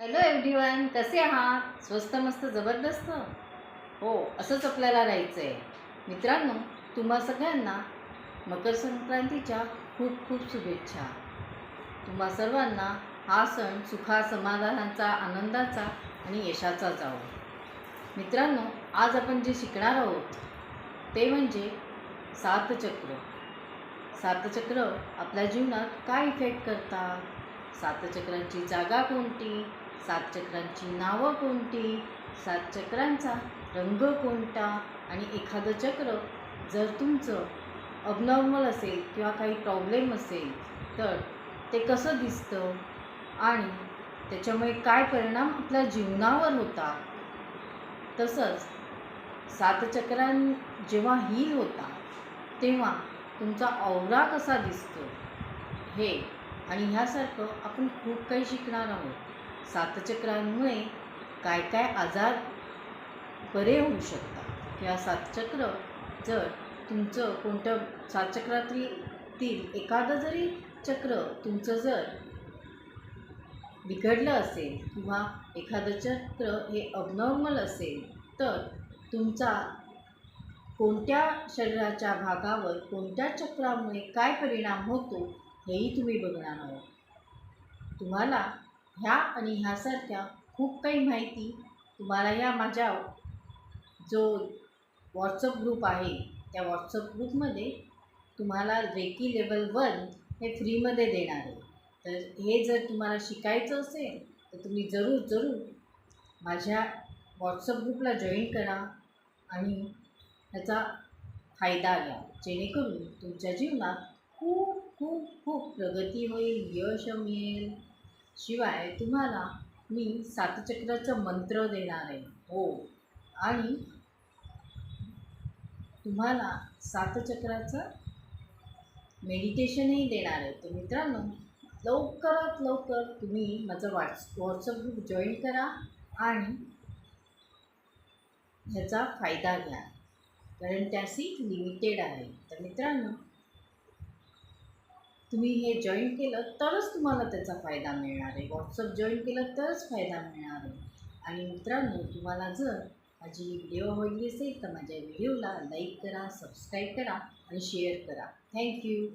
Hello everyone कसे आहात? स्वस्त मस्त जबरदस्त? हो असंच आपल्याला राहायचं आहे मित्रांनो तुम्हा सगळ्यांना मकर संक्रांतीच्या खूप खूप शुभेच्छा. तुम्हा सर्वांना हा सण सुखा समाधानाचा आनंदाचा आणि यशाचा जावो. मित्रांनो आज आपण जे शिकणार आहोत ते म्हणजे सातचक्र. सातचक्र आपल्या जीवनात काय इफेक्ट करतात? सातचक्रांची जागा कोणती? सात चक्रांची नावं कोणती? सात चक्रांचा रंग कोणता? आणि एखादं चक्र जर तुमचं अबनॉर्मल असेल किंवा काही प्रॉब्लेम असेल तर ते कसं दिसतं? आणि त्याच्यामुळे काय परिणाम आपल्या जीवनावर होता? तसंच सात चक्रां जेव्हा हील होता तेव्हा तुमचा औरा कसा दिसतो? हे आणि ह्यासारखं आपण खूप काही शिकणार आहोत. सातचक्रांमुळे काय काय आजार बरे होऊ शकतात. किंवा सातचक्र जर तुमचं कोणतं सातचक्रातील एखादं जरी चक्र तुमचं जर बिघडलं असेल किंवा एखादं चक्र हे अबनॉर्मल असेल तर तुमचा कोणत्या शरीराच्या भागावर कोणत्या चक्रामुळे काय परिणाम होतो हेही तुम्ही बघणार आहोत. तुम्हाला ह्या आणि ह्यासारख्या खूप काही माहिती तुम्हाला या माझ्या जो व्हॉट्सअप ग्रुप आहे त्या व्हॉट्सअप ग्रुपमध्ये तुम्हाला रेकी लेवल वन हे फ्रीमध्ये देणार आहे. तर हे जर तुम्हाला शिकायचं असेल तर तुम्ही जरूर जरूर माझ्या व्हॉट्सअप ग्रुपला जॉईन करा आणि ह्याचा फायदा घ्या. जेणेकरून तुमच्या जीवनात खूप खूप खूप प्रगती होईल यश मिळेल. शिवाय तुम्हाला मी सातचक्राचं मंत्र देणार आहे. हो. आणि तुम्हाला सातचक्राचं मेडिटेशनही देणार आहे. तर मित्रांनो लवकरात लवकर तुम्ही माझं व्हॉट्स व्हॉट्सअप ग्रुप जॉईन करा आणि ह्याचा फायदा घ्या. कारण त्या सीट लिमिटेड आहे. तर मित्रांनो तुम्ही हे जॉईन केलं तरच तुम्हाला त्याचा फायदा मिळणार आहे. व्हॉट्सअप जॉईन केलं तरच फायदा मिळणार आहे. आणि मित्रांनो तुम्हाला जर माझी व्हिडिओ आवडली असेल तर माझ्या व्हिडिओला लाईक करा सबस्क्राईब करा आणि शेअर करा. थँक्यू